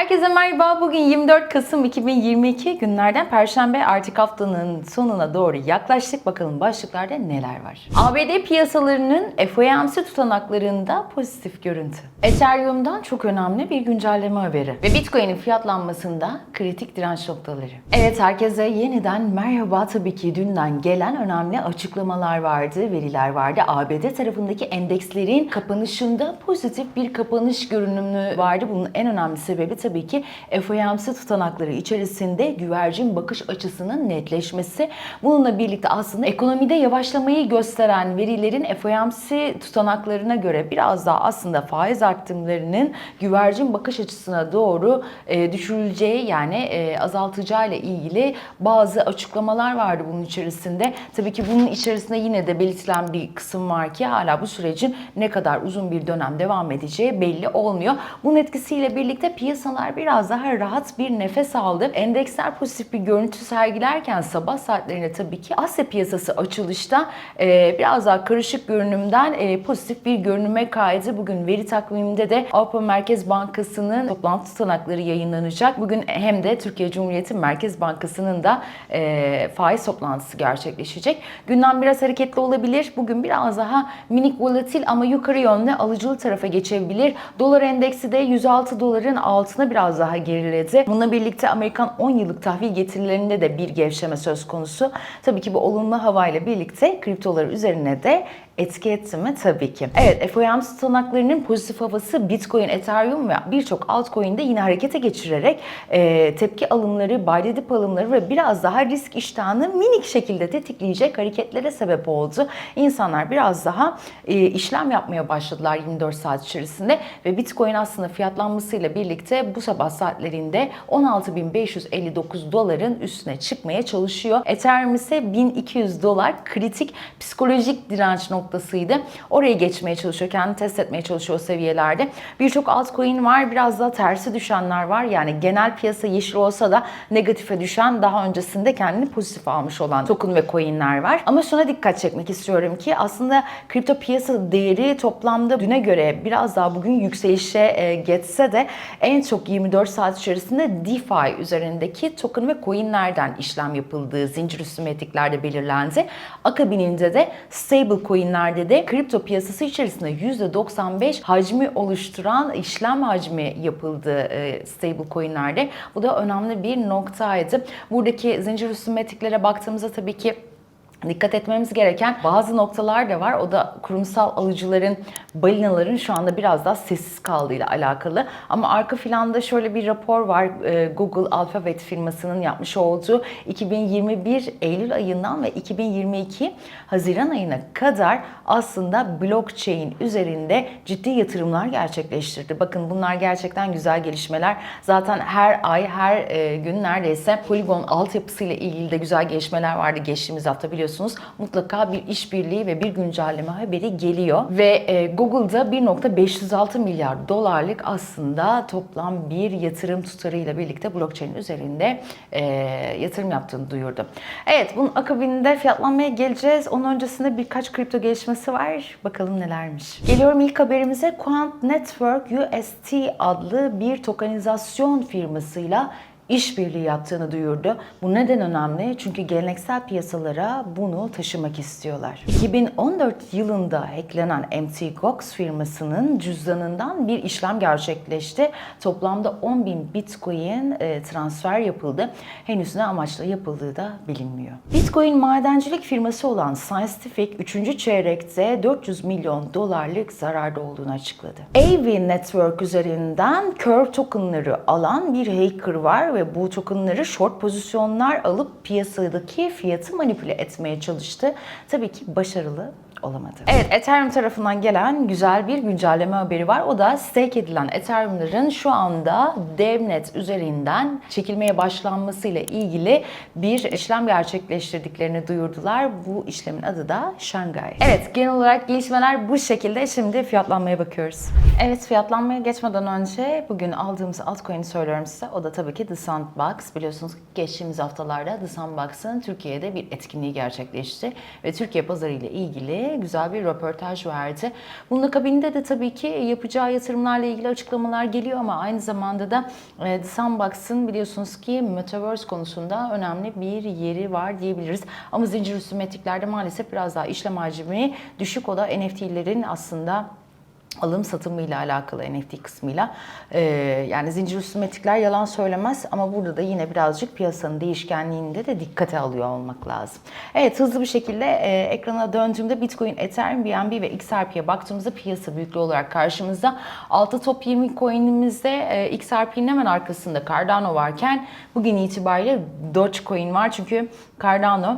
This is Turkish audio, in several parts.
Herkese merhaba. Bugün 24 Kasım 2022 günlerden Perşembe artık haftanın sonuna doğru yaklaştık. Bakalım başlıklarda neler var. ABD piyasalarının FOMC tutanaklarında pozitif görüntü. Ethereum'dan çok önemli bir güncelleme haberi. Ve Bitcoin'in fiyatlanmasında kritik direnç noktaları. Evet herkese yeniden merhaba. Tabii ki dünden gelen önemli açıklamalar vardı, veriler vardı. ABD tarafındaki endekslerin kapanışında pozitif bir kapanış görünümü vardı. Bunun en önemli sebebi tabii ki FOMC tutanakları içerisinde güvercin bakış açısının netleşmesi. Bununla birlikte aslında ekonomide yavaşlamayı gösteren verilerin FOMC tutanaklarına göre biraz daha aslında faiz arttırımlarının güvercin bakış açısına doğru e, düşürüleceği yani e, azaltacağı ile ilgili bazı açıklamalar vardı bunun içerisinde. Tabii ki bunun içerisinde yine de belirtilen bir kısım var ki hala bu sürecin ne kadar uzun bir dönem devam edeceği belli olmuyor. Bunun etkisiyle birlikte piyasalar biraz daha rahat bir nefes aldı. Endeksler pozitif bir görüntü sergilerken sabah saatlerinde tabii ki Asya piyasası açılışta e, biraz daha karışık görünümden e, pozitif bir görünüme kaydı. Bugün veri takviminde de Avrupa Merkez Bankası'nın toplantı tutanakları yayınlanacak. Bugün hem de Türkiye Cumhuriyeti Merkez Bankası'nın da e, faiz toplantısı gerçekleşecek. Gündem biraz hareketli olabilir. Bugün biraz daha minik volatil ama yukarı yönlü alıcılı tarafa geçebilir. Dolar endeksi de 106 doların altına biraz daha geriledi. Bununla birlikte Amerikan 10 yıllık tahvil getirilerinde de bir gevşeme söz konusu. Tabii ki bu olumlu havayla birlikte kriptolar üzerine de etki etti mi? Tabii ki. Evet, FOMC tutanaklarının pozitif havası Bitcoin, Ethereum ve birçok altcoin'de yine harekete geçirerek e, tepki alımları, buy dip alımları ve biraz daha risk iştahını minik şekilde tetikleyecek hareketlere sebep oldu. İnsanlar biraz daha e, işlem yapmaya başladılar 24 saat içerisinde ve Bitcoin aslında fiyatlanmasıyla birlikte bu sabah saatlerinde 16.559 doların üstüne çıkmaya çalışıyor. Ethereum ise 1200 dolar kritik psikolojik direnç noktasıydı. Oraya geçmeye çalışıyor, kendini test etmeye çalışıyor o seviyelerde. Birçok altcoin var, biraz daha tersi düşenler var. Yani genel piyasa yeşil olsa da negatife düşen, daha öncesinde kendini pozitif almış olan token ve coinler var. Ama şuna dikkat çekmek istiyorum ki aslında kripto piyasa değeri toplamda düne göre biraz daha bugün yükselişe e, geçse de en çok 24 saat içerisinde DeFi üzerindeki token ve coinlerden işlem yapıldığı zincir üstü metriklerde belirlendi. Akabininde de stable coinlerde de kripto piyasası içerisinde %95 hacmi oluşturan işlem hacmi yapıldı e, stable coinlerde. Bu da önemli bir noktaydı. Buradaki zincir üstü metriklere baktığımızda tabii ki Dikkat etmemiz gereken bazı noktalar da var. O da kurumsal alıcıların, balinaların şu anda biraz daha sessiz kaldığıyla alakalı. Ama arka planda şöyle bir rapor var. Ee, Google Alphabet firmasının yapmış olduğu 2021 Eylül ayından ve 2022 Haziran ayına kadar aslında blockchain üzerinde ciddi yatırımlar gerçekleştirdi. Bakın bunlar gerçekten güzel gelişmeler. Zaten her ay, her e, gün neredeyse Polygon altyapısıyla ilgili de güzel gelişmeler vardı geçtiğimiz hafta biliyorsunuz mutlaka bir işbirliği ve bir güncelleme haberi geliyor. Ve e, Google'da 1.506 milyar dolarlık aslında toplam bir yatırım tutarıyla birlikte blockchain üzerinde e, yatırım yaptığını duyurdu. Evet bunun akabinde fiyatlanmaya geleceğiz. Onun öncesinde birkaç kripto gelişmesi var. Bakalım nelermiş. Geliyorum ilk haberimize Quant Network UST adlı bir tokenizasyon firmasıyla işbirliği yaptığını duyurdu. Bu neden önemli? Çünkü geleneksel piyasalara bunu taşımak istiyorlar. 2014 yılında hacklenen Mt. Gox firmasının cüzdanından bir işlem gerçekleşti. Toplamda 10 bin Bitcoin e, transfer yapıldı. Henüz ne amaçla yapıldığı da bilinmiyor. Bitcoin madencilik firması olan Scientific 3. çeyrekte 400 milyon dolarlık zararda olduğunu açıkladı. AV Network üzerinden Curve tokenları alan bir hacker var ve bu tokenları short pozisyonlar alıp piyasadaki fiyatı manipüle etmeye çalıştı. Tabii ki başarılı olamadı. Evet Ethereum tarafından gelen güzel bir güncelleme haberi var. O da stake edilen Ethereum'ların şu anda DevNet üzerinden çekilmeye başlanmasıyla ilgili bir işlem gerçekleştirdiklerini duyurdular. Bu işlemin adı da Shanghai. Evet genel olarak gelişmeler bu şekilde. Şimdi fiyatlanmaya bakıyoruz. Evet fiyatlanmaya geçmeden önce bugün aldığımız altcoin'i söylüyorum size. O da tabii ki The Sandbox. Biliyorsunuz geçtiğimiz haftalarda The Sandbox'ın Türkiye'de bir etkinliği gerçekleşti ve Türkiye pazarı ile ilgili güzel bir röportaj verdi. Bunun akabinde de tabii ki yapacağı yatırımlarla ilgili açıklamalar geliyor ama aynı zamanda da e, Sandbox'ın biliyorsunuz ki Metaverse konusunda önemli bir yeri var diyebiliriz. Ama zincir üstü metriklerde maalesef biraz daha işlem hacmi düşük. O da NFT'lerin aslında alım satımıyla alakalı NFT kısmıyla. Ee, yani zincir üstü metrikler yalan söylemez ama burada da yine birazcık piyasanın değişkenliğinde de dikkate alıyor olmak lazım. Evet hızlı bir şekilde e, ekrana döndüğümde Bitcoin, Ethereum, BNB ve XRP'ye baktığımızda piyasa büyüklüğü olarak karşımızda. 6 top 20 coin'imizde e, XRP'nin hemen arkasında Cardano varken bugün itibariyle Dogecoin var. Çünkü Cardano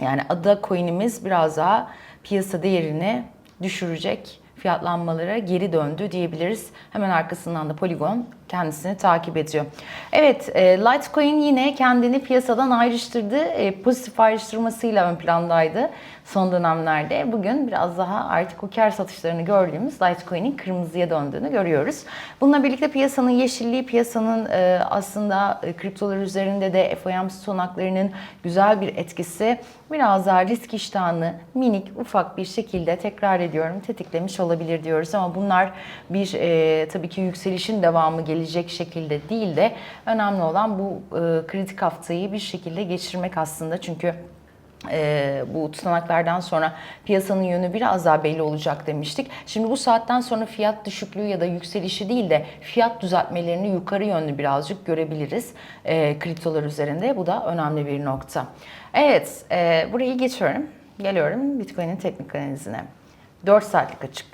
yani ada coin'imiz biraz daha piyasa değerini düşürecek fiyatlanmalara geri döndü diyebiliriz. Hemen arkasından da Polygon kendisini takip ediyor. Evet, e, Litecoin yine kendini piyasadan ayrıştırdı. E, pozitif ayrıştırmasıyla ön plandaydı son dönemlerde. Bugün biraz daha artık o kar satışlarını gördüğümüz Litecoin'in kırmızıya döndüğünü görüyoruz. Bununla birlikte piyasanın yeşilliği, piyasanın e, aslında kriptolar üzerinde de FOMC sonaklarının güzel bir etkisi biraz daha risk iştahını minik ufak bir şekilde tekrar ediyorum tetiklemiş olabilir diyoruz ama bunlar bir tabii ki yükselişin devamı gelecek şekilde değil de önemli olan bu e, kritik haftayı bir şekilde geçirmek aslında çünkü e, bu tutanaklardan sonra piyasanın yönü biraz daha belli olacak demiştik. Şimdi bu saatten sonra fiyat düşüklüğü ya da yükselişi değil de fiyat düzeltmelerini yukarı yönlü birazcık görebiliriz e, kriptolar üzerinde. Bu da önemli bir nokta. Evet, e, burayı geçiyorum. Geliyorum Bitcoin'in teknik analizine. 4 saatlik açık.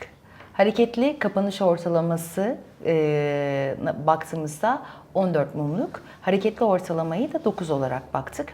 Hareketli kapanış ortalaması e, baktığımızda 14 mumluk. Hareketli ortalamayı da 9 olarak baktık.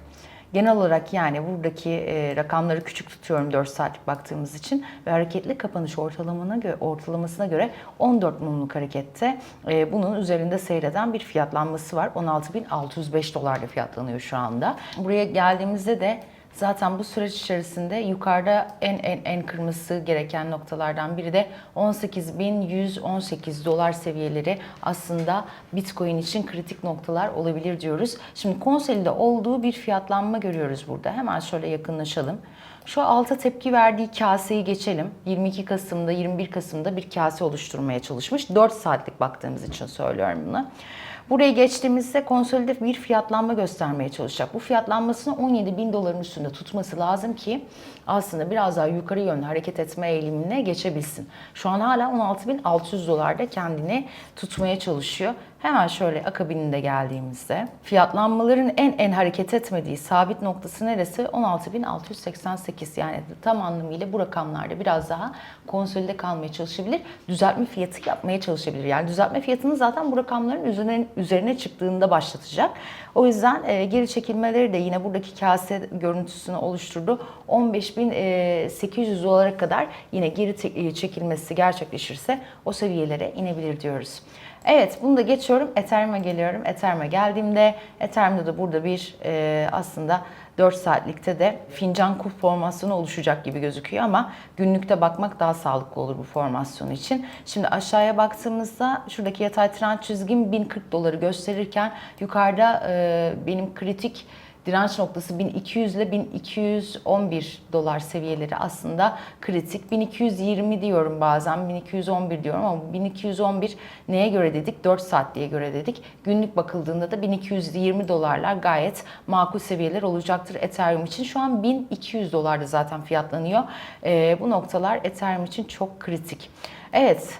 Genel olarak yani buradaki e, rakamları küçük tutuyorum 4 saatlik baktığımız için ve hareketli kapanış ortalamana göre, ortalamasına göre 14 mumluk harekette e, bunun üzerinde seyreden bir fiyatlanması var. 16.605 dolarla fiyatlanıyor şu anda. Buraya geldiğimizde de Zaten bu süreç içerisinde yukarıda en en en kırmızı gereken noktalardan biri de 18.118 dolar seviyeleri aslında Bitcoin için kritik noktalar olabilir diyoruz. Şimdi konsolide olduğu bir fiyatlanma görüyoruz burada. Hemen şöyle yakınlaşalım. Şu alta tepki verdiği kaseyi geçelim. 22 Kasım'da 21 Kasım'da bir kase oluşturmaya çalışmış. 4 saatlik baktığımız için söylüyorum bunu. Buraya geçtiğimizde konsolide bir fiyatlanma göstermeye çalışacak. Bu fiyatlanmasını 17 bin doların üstünde tutması lazım ki aslında biraz daha yukarı yönlü hareket etme eğilimine geçebilsin. Şu an hala 16.600 dolarda kendini tutmaya çalışıyor. Hemen şöyle akabininde geldiğimizde fiyatlanmaların en en hareket etmediği sabit noktası neresi? 16.688 yani tam anlamıyla bu rakamlarda biraz daha konsolide kalmaya çalışabilir. Düzeltme fiyatı yapmaya çalışabilir. Yani düzeltme fiyatını zaten bu rakamların üzerine, üzerine çıktığında başlatacak. O yüzden e, geri çekilmeleri de yine buradaki kase görüntüsünü oluşturdu. 15.800 dolara kadar yine geri çekilmesi gerçekleşirse o seviyelere inebilir diyoruz. Evet bunu da geçiyorum. Ethereum'a geliyorum. Ethereum'a geldiğimde Ethereum'da da burada bir e, aslında 4 saatlikte de fincan kup formasyonu oluşacak gibi gözüküyor ama günlükte bakmak daha sağlıklı olur bu formasyon için. Şimdi aşağıya baktığımızda şuradaki yatay trend çizgim 1040 doları gösterirken yukarıda benim kritik direnç noktası 1200 ile 1211 dolar seviyeleri aslında kritik. 1220 diyorum bazen 1211 diyorum ama 1211 neye göre dedik? 4 saatliğe göre dedik. Günlük bakıldığında da 1220 dolarlar gayet makul seviyeler olacaktır Ethereum için. Şu an 1200 dolarda zaten fiyatlanıyor. Ee, bu noktalar Ethereum için çok kritik. Evet.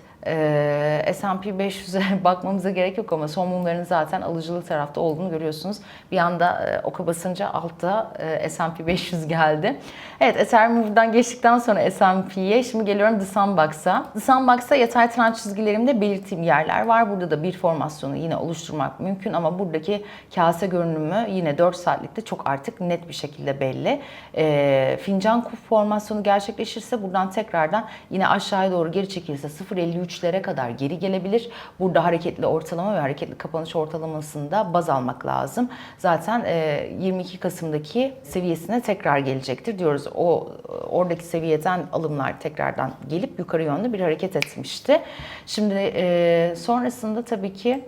S&P 500'e bakmamıza gerek yok ama son mumların zaten alıcılı tarafta olduğunu görüyorsunuz. Bir anda e, oka basınca altta e, S&P 500 geldi. Evet Ethereum buradan geçtikten sonra S&P'ye şimdi geliyorum The Sandbox'a. The Sandbox'a yatay trend çizgilerimde belirttiğim yerler var. Burada da bir formasyonu yine oluşturmak mümkün ama buradaki kase görünümü yine 4 saatlikte çok artık net bir şekilde belli. E, fincan kup formasyonu gerçekleşirse buradan tekrardan yine aşağıya doğru geri çekilirse 0.53'lere kadar geri gelebilir. Burada hareketli ortalama ve hareketli kapanış ortalamasında baz almak lazım. Zaten e, 22 Kasım'daki seviyesine tekrar gelecektir diyoruz. O oradaki seviyeden alımlar tekrardan gelip yukarı yönlü bir hareket etmişti. Şimdi e, sonrasında tabii ki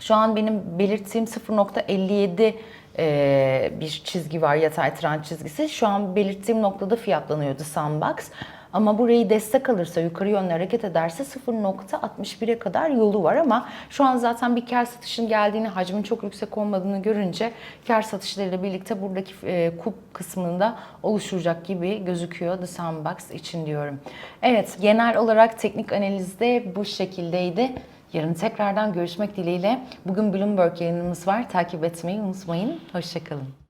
şu an benim belirttiğim 0.57 e, bir çizgi var, yatay trend çizgisi. Şu an belirttiğim noktada fiyatlanıyordu Sunbox. Ama burayı destek alırsa, yukarı yönlü hareket ederse 0.61'e kadar yolu var ama şu an zaten bir kar satışın geldiğini, hacmin çok yüksek olmadığını görünce kar satışlarıyla birlikte buradaki e, kup kısmında oluşacak gibi gözüküyor The Sandbox için diyorum. Evet, genel olarak teknik analizde bu şekildeydi. Yarın tekrardan görüşmek dileğiyle. Bugün Bloomberg yayınımız var. Takip etmeyi unutmayın. Hoşçakalın.